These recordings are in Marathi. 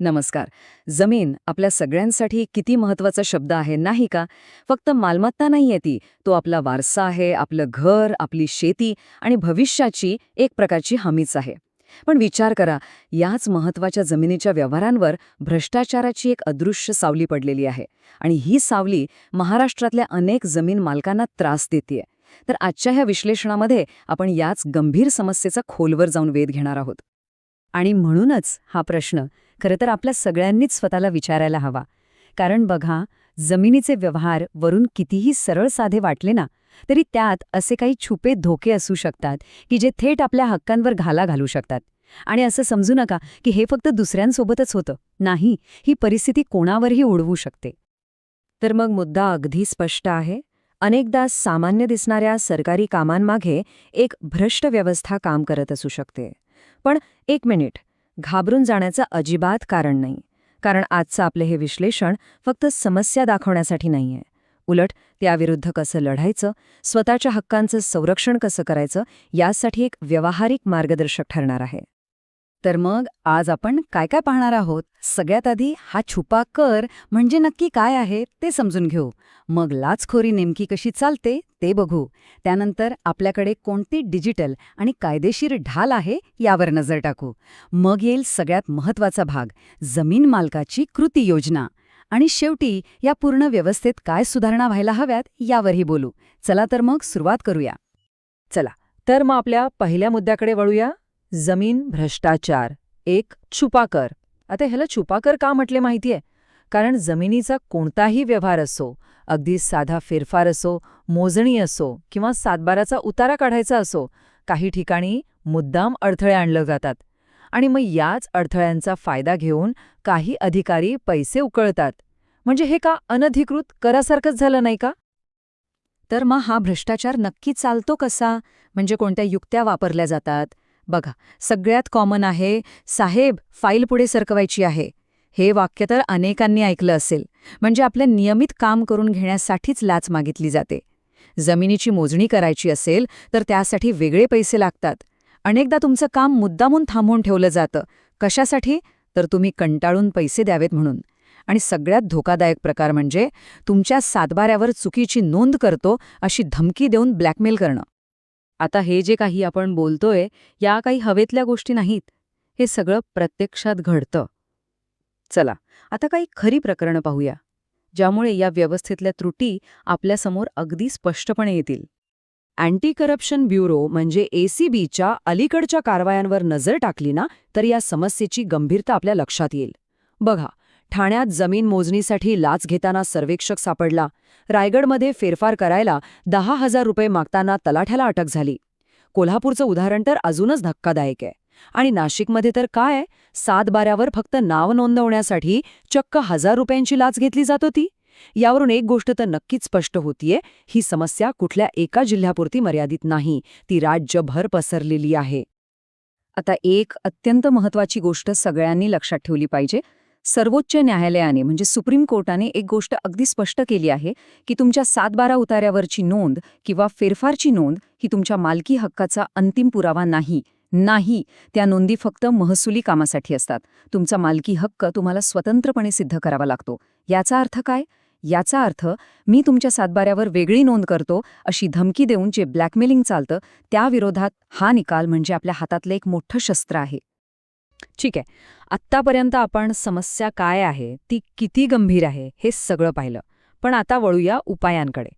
नमस्कार. जमीन आपल्या सगळ्यांसाठी किती महत्त्वाचा शब्द आहे नाही का? फक्त मालमत्ता नाहीये ती. तो आपला वारसा आहे आपलं घर आपली शेती आणि भविष्याची एक प्रकारची हमीच आहे. पण विचार करा याच महत्त्वाच्या जमिनीच्या व्यवहारांवर भ्रष्टाचाराची एक अदृश्य सावली पडलेली आहे आणि ही सावली महाराष्ट्रातल्या अनेक जमीन मालकांना त्रास देतेय. तर आजच्या ह्या विश्लेषणामध्ये आपण याच गंभीर समस्येचा खोलवर जाऊन वेध घेणार आहोत. आणि म्हणूनच हा प्रश्न खरं तर आपल्या सगळ्यांनीच स्वतःला विचारायला हवा. कारण बघा जमिनीचे व्यवहार वरून कितीही सरळ साधे वाटले ना तरी त्यात असे काही छुपे धोके असू शकतात की जे थेट आपल्या हक्कांवर घाला घालू शकतात. आणि असं समजू नका की हे फक्त दुसऱ्यांसोबतच होतं. नाही ही परिस्थिती कोणावरही ओढवू शकते. तर मग मुद्दा अगदी स्पष्ट आहे. अनेकदा सामान्य दिसणाऱ्या सरकारी कामांमागे एक भ्रष्ट व्यवस्था काम करत असू शकते. पण एक मिनिट. घाबरून जाण्याचं अजिबात कारण नाही. कारण आजचं आपले हे विश्लेषण फक्त समस्या दाखवण्यासाठी नाहीये. उलट त्याविरुद्ध कसं लढायचं स्वतःच्या हक्कांचं संरक्षण कसं करायचं यासाठी एक व्यावहारिक मार्गदर्शक ठरणार आहे. तर मग आज आपण काय काय पाहणार आहोत? सगळ्यात आधी हा छुपा कर म्हणजे नक्की काय आहे ते समजून घेऊ. मग लाचखोरी नेमकी कशी चालते ते बघू. त्यानंतर आपल्याकडे कोणती डिजिटल आणि कायदेशीर ढाल आहे यावर नजर टाकू. मग येईल सगळ्यात महत्त्वाचा भाग जमीन मालकाची कृती योजना. आणि शेवटी या पूर्ण व्यवस्थेत काय सुधारणा व्हायला हव्यात यावरही बोलू. चला तर मग सुरुवात करूया. चला तर मग आपल्या पहिल्या मुद्द्याकडे वळूया. जमीन भ्रष्टाचार. एक छुपाकर. आता ह्याला छुपाकर का म्हटले माहितीये? कारण जमिनीचा कोणताही व्यवहार असो अगदी साधा फेरफार असो मोजणी असो किंवा सातबाराचा उतारा काढायचा असो काही ठिकाणी मुद्दाम अडथळे आणलं जातात. आणि मग याच अडथळ्यांचा फायदा घेऊन काही अधिकारी पैसे उकळतात. म्हणजे हे का अनधिकृत करासारखंच झालं नाही का? तर मग हा भ्रष्टाचार नक्की चालतो कसा? म्हणजे कोणत्या युक्त्या वापरल्या जातात? बघा सगळ्यात कॉमन आहे साहेब फाईल पुढे सरकवायची आहे. हे वाक्य तर अनेकांनी ऐकलं असेल. म्हणजे आपलं नियमित काम करून घेण्यासाठीच लाच मागितली जाते. जमिनीची मोजणी करायची असेल तर त्यासाठी वेगळे पैसे लागतात. अनेकदा तुमचं काम मुद्दामून थांबवून ठेवलं जातं. कशासाठी? तर तुम्ही कंटाळून पैसे द्यावेत म्हणून. आणि सगळ्यात धोकादायक प्रकार म्हणजे तुमच्या सातबाऱ्यावर चुकीची नोंद करतो अशी धमकी देऊन ब्लॅकमेल करणं. आता हे जे काही आपण बोलतोय या काही हवेतल्या गोष्टी नाहीत. हे सगळं प्रत्यक्षात घडतं. चला आता काही खरी प्रकरणं पाहूया ज्यामुळे या व्यवस्थेतल्या त्रुटी आपल्यासमोर अगदी स्पष्टपणे येतील. अँटी करप्शन ब्युरो म्हणजे एसीबीच्या अलीकडच्या कारवायांवर नजर टाकली ना तर या समस्येची गंभीरता आपल्या लक्षात येईल. बघा ठाण्यात जमीन मोजणीसाठी लाच घेताना सर्वेक्षक सापडला. रायगडमध्ये फेरफार करायला दहा हजार रुपये मागताना तलाठ्याला अटक झाली. कोल्हापूरचं उदाहरण तर अजूनच धक्कादायक आहे. आणि नाशिकमध्ये तर काय? सात बाऱ्यावर फक्त नाव नोंदवण्यासाठी चक्क हजार रुपयांची लाच घेतली जात होती? यावरून एक गोष्ट तर नक्कीच स्पष्ट होतीये. ही समस्या कुठल्या एका जिल्ह्यापुरती मर्यादित नाही. ती राज्यभर पसरलेली आहे. आता एक अत्यंत महत्वाची गोष्ट सगळ्यांनी लक्षात ठेवली पाहिजे. सर्वोच्च न्यायालयाने म्हणजे सुप्रीम कोर्टाने एक गोष्ट अगदी स्पष्ट केली आहे की तुमच्या सातबारा उतार्यावरची नोंद किंवा फेरफारची नोंद ही तुमच्या मालकी हक्काचा अंतिम पुरावा नाही. नाही. त्या नोंदी फक्त महसुली कामासाठी असतात. तुमचा मालकी हक्क तुम्हाला स्वतंत्रपणे सिद्ध करावा लागतो. याचा अर्थ काय? याचा अर्थ मी तुमच्या सातबाऱ्यावर वेगळी नोंद करतो अशी धमकी देऊन जे ब्लॅकमेलिंग चालतं त्याविरोधात हा निकाल म्हणजे आपल्या हातातलं एक मोठं शस्त्र आहे. ठीक आहे. आत्तापर्यंत आपण समस्या काय आहे ती किती गंभीर आहे हे सगळं पाहिलं. पण आता वळूया उपायांकडे.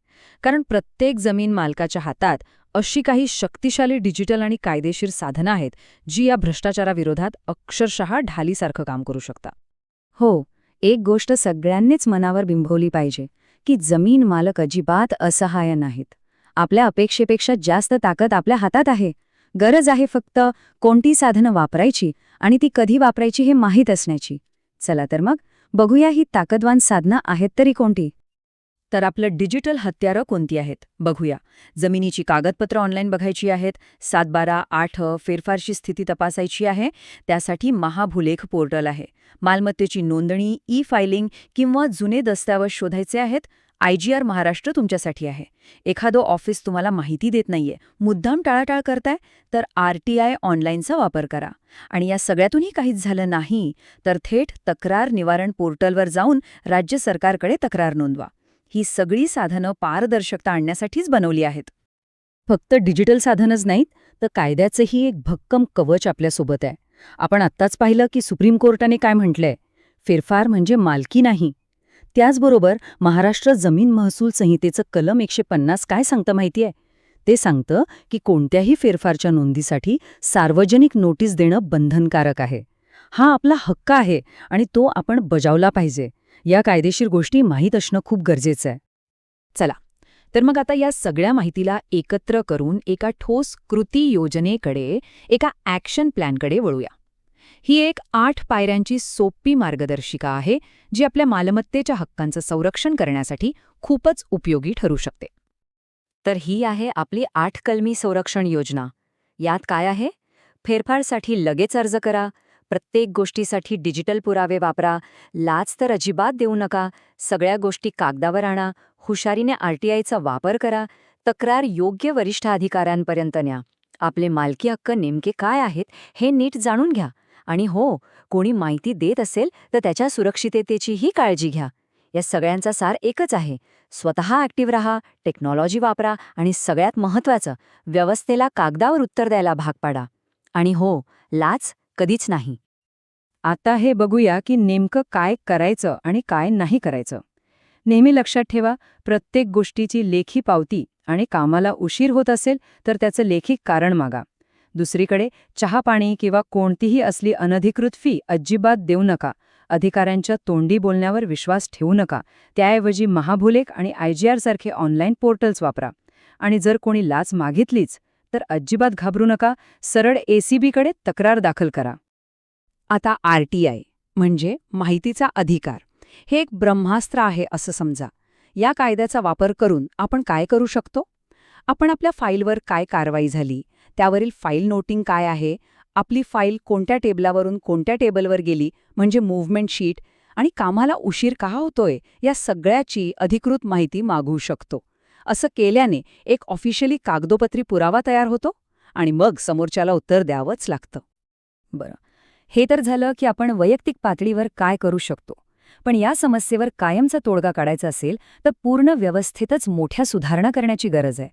कारण प्रत्येक जमीन मालकाच्या हातात अशी काही शक्तिशाली डिजिटल आणि कायदेशीर साधनं आहेत जी या भ्रष्टाचाराविरोधात अक्षरशः ढालीसारखं काम करू शकता. हो एक गोष्ट सगळ्यांनीच मनावर बिंबवली पाहिजे की जमीन मालक अजिबात असहाय्य नाहीत. आपल्या अपेक्षेपेक्षा जास्त ताकद आपल्या हातात आहे. गरज आहे फक्त कोणती साधनं वापरायची आणि ती कधी वापरायची हे माहीत असण्याची. चला तर मग बघूया ही ताकदवान साधनं आहेत तरी कोणती. तर आपलं डिजिटल हत्यारं कोणती आहेत? बघूया. जमिनीची कागदपत्र ऑनलाईन बघायची आहेत सात बारा आठ फेरफारची स्थिती तपासायची आहे त्यासाठी महाभूलेख पोर्टल आहे. मालमत्तेची नोंदणी ई फायलिंग किंवा जुने दस्तावेज शोधायचे आहेत आय जी आर महाराष्ट्र तुमच्यासाठी आहे. एखादं ऑफिस तुम्हाला माहिती देत नाहीये. मुद्दाम टाळाटाळ करताय तर आर टी आय ऑनलाईनचा वापर करा. आणि या सगळ्यातूनही काहीच झालं नाही तर थेट तक्रार निवारण पोर्टलवर जाऊन राज्य सरकारकडे तक्रार नोंदवा. ही सगळी साधनं पारदर्शकता आणण्यासाठीच बनवली आहेत. फक्त डिजिटल साधनच नाहीत तर कायद्याचंही एक भक्कम कवच आपल्यासोबत आहे. आपण आत्ताच पाहिलं की सुप्रीम कोर्टाने काय म्हटलंय? फेरफार म्हणजे मालकी नाही. त्याचबरोबर महाराष्ट्र जमीन महसूल संहितेचं कलम एकशे पन्नास काय सांगतं माहितीये ते सांगतं की कोणत्याही फेरफारच्या नोंदीसाठी सार्वजनिक नोटीस देणं बंधनकारक आहे. हा आपला हक्क आहे आणि तो आपण बजावला पाहिजे. या कायदेशीर गोष्टी माहीत असणं खूप गरजेचं आहे. तर मग आता या सगळ्या माहितीला एकत्र करून एका ठोस कृती योजनेकडे एका ॲक्शन प्लॅनकडे वळूया. ही एक आठ पायऱ्यांची सोपी मार्गदर्शिका आहे जी आपल्या मालमत्तेच्या हक्कांचं संरक्षण करण्यासाठी खूपच उपयोगी ठरू शकते. तर ही आहे आपली आठ कलमी संरक्षण योजना. यात काय आहे? फेरफारसाठी लगेच अर्ज करा प्रत्येक गोष्टीसाठी डिजिटल पुरावे वापरा लाच तर अजिबात देऊ नका सगळ्या गोष्टी कागदावर आणा हुशारीने आरटीआयचा वापर करा तक्रार योग्य वरिष्ठ अधिकाऱ्यांपर्यंत न्या. आपले मालकी हक्क नेमके काय आहेत हे नीट जाणून घ्या. आणि हो कोणी माहिती देत असेल तर त्याच्या सुरक्षिततेचीही काळजी घ्या. या सगळ्यांचा सार एकच आहे. स्वतः ॲक्टिव्ह रहा टेक्नॉलॉजी वापरा आणि सगळ्यात महत्त्वाचं व्यवस्थेला कागदावर उत्तर द्यायला भाग पाडा. आणि हो लाच कधीच नाही. आता हे बघूया की नेमकं काय करायचं आणि काय नाही करायचं. नेहमी लक्षात ठेवा प्रत्येक गोष्टीची लेखी पावती आणि कामाला उशीर होत असेल तर त्याचं लेखी कारण मागा. दुसरीकडे चहापाणी किंवा कोणतीही असली अनधिकृत फी अजिबात देऊ नका. अधिकाऱ्यांच्या तोंडी बोलण्यावर विश्वास ठेवू नका. त्याऐवजी महाभुलेख आणि आयजीआर सारखे ऑनलाईन पोर्टल्स वापरा. आणि जर कोणी लाच मागितलीच तर अजिबात घाबरू नका. सरळ एसीबीकडे तक्रार दाखल करा. आता आर म्हणजे माहितीचा अधिकार. हे एक ब्रह्मास्त्र आहे असं समजा. या कायद्याचा वापर करून आपण काय करू शकतो? आपण आपल्या फाईलवर काय कारवाई झाली? त्यावरील फाईल नोटिंग काय आहे? आपली फाईल कोणत्या टेबलावरून कोणत्या टेबलवर गेली? म्हणजे मूव्हमेंट शीट. आणि कामाला उशीर का होतोय? या सगळ्याची अधिकृत माहिती मागवू शकतो. असं केल्याने एक ऑफिशियली कागदोपत्री पुरावा तयार होतो आणि मग समोरच्याला उत्तर द्यावंच लागतं. बरं. हे तर झालं की आपण वैयक्तिक पातळीवर काय करू शकतो. पण या समस्येवर कायमचा तोडगा काढायचा असेल तर पूर्ण व्यवस्थेतच मोठ्या सुधारणा करण्याची गरज आहे.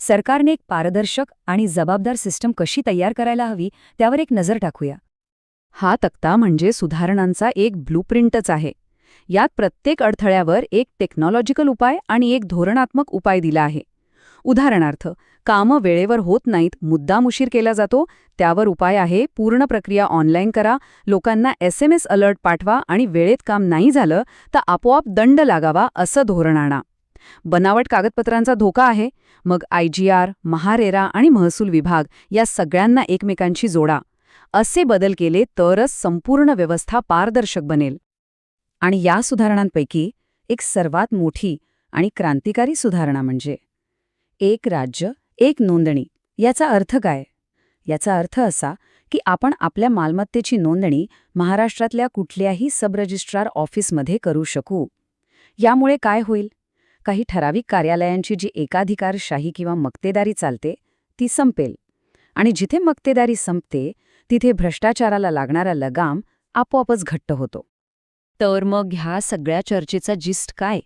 सरकारने एक पारदर्शक आणि जबाबदार सिस्टम कशी तयार करायला हवी त्यावर एक नजर टाकूया. हा तक्ता म्हणजे सुधारणांचा एक ब्लूप्रिंटच आहे. यात प्रत्येक अडथळ्यावर एक टेक्नॉलॉजिकल उपाय आणि एक धोरणात्मक उपाय दिला आहे. उदाहरणार्थ कामं वेळेवर होत नाहीत मुद्दाम उशीर केला जातो त्यावर उपाय आहे पूर्ण प्रक्रिया ऑनलाईन करा लोकांना एस एम एस अलर्ट पाठवा आणि वेळेत काम नाही झालं तर आपोआप दंड लागावा असं धोरण आणा बनावट कागदपत्रांचा धोका आहे. मग आयजीआर महारेरा आणि महसूल विभाग या सगळ्यांना एकमेकांशी जोडा. असे बदल केले तरच संपूर्ण व्यवस्था पारदर्शक बनेल. आणि या सुधारणांपैकी एक सर्वात मोठी आणि क्रांतिकारी सुधारणा म्हणजे एक राज्य एक नोंदणी. याचा अर्थ काय? याचा अर्थ असा की आपण आपल्या मालमत्तेची नोंदणी महाराष्ट्रातल्या कुठल्याही सब रजिस्ट्रार ऑफिसमध्ये करू शकू. यामुळे काय होईल? काही ठराविक कार्यालयांची जी एकाधिकारशाही किंवा मक्तेदारी चालते ती संपेल. आणि जिथे मक्तेदारी संपते तिथे भ्रष्टाचाराला लागणारा लगाम आपोआपच घट्ट होतो. तर मग ह्या सगळ्या चर्चेचा जिस्ट काय?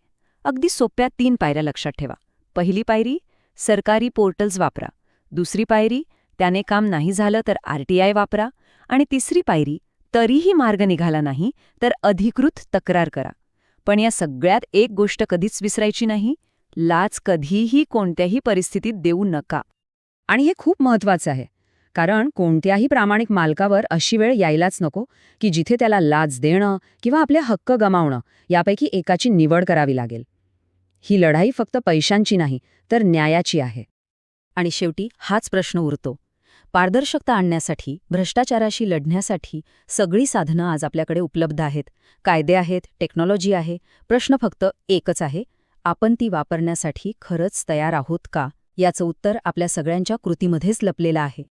अगदी सोप्या तीन पायऱ्या लक्षात ठेवा. पहिली पायरी सरकारी पोर्टल्स वापरा. दुसरी पायरी त्याने काम नाही झालं तर आरटीआय वापरा. आणि तिसरी पायरी तरीही मार्ग निघाला नाही तर अधिकृत तक्रार करा. पण या सगळ्यात एक गोष्ट कधीच विसरायची नाही लाच कधीही कोणत्याही परिस्थितीत देऊ नका. आणि हे खूप महत्वाचं आहे कारण कोणत्याही प्रामाणिक मालकावर अशी वेळ यायलाच नको की जिथे त्याला लाच देणं किंवा आपले हक्क गमावणं यापैकी एकाची निवड करावी लागेल. ही लढाई फक्त पैशांची नाही तर न्यायाची आहे. आणि शेवटी हाच प्रश्न उरतो. पारदर्शकता आणण्यासाठी भ्रष्टाचाराशी लढण्यासाठी सगळी साधनं आज आपल्याकडे उपलब्ध आहेत. कायदे आहेत टेक्नॉलॉजी आहे प्रश्न फक्त एकच आहे आपण ती वापरण्यासाठी खरंच तयार आहोत का? याचं उत्तर आपल्या सगळ्यांच्या कृतीमध्येच लपलेलं आहे.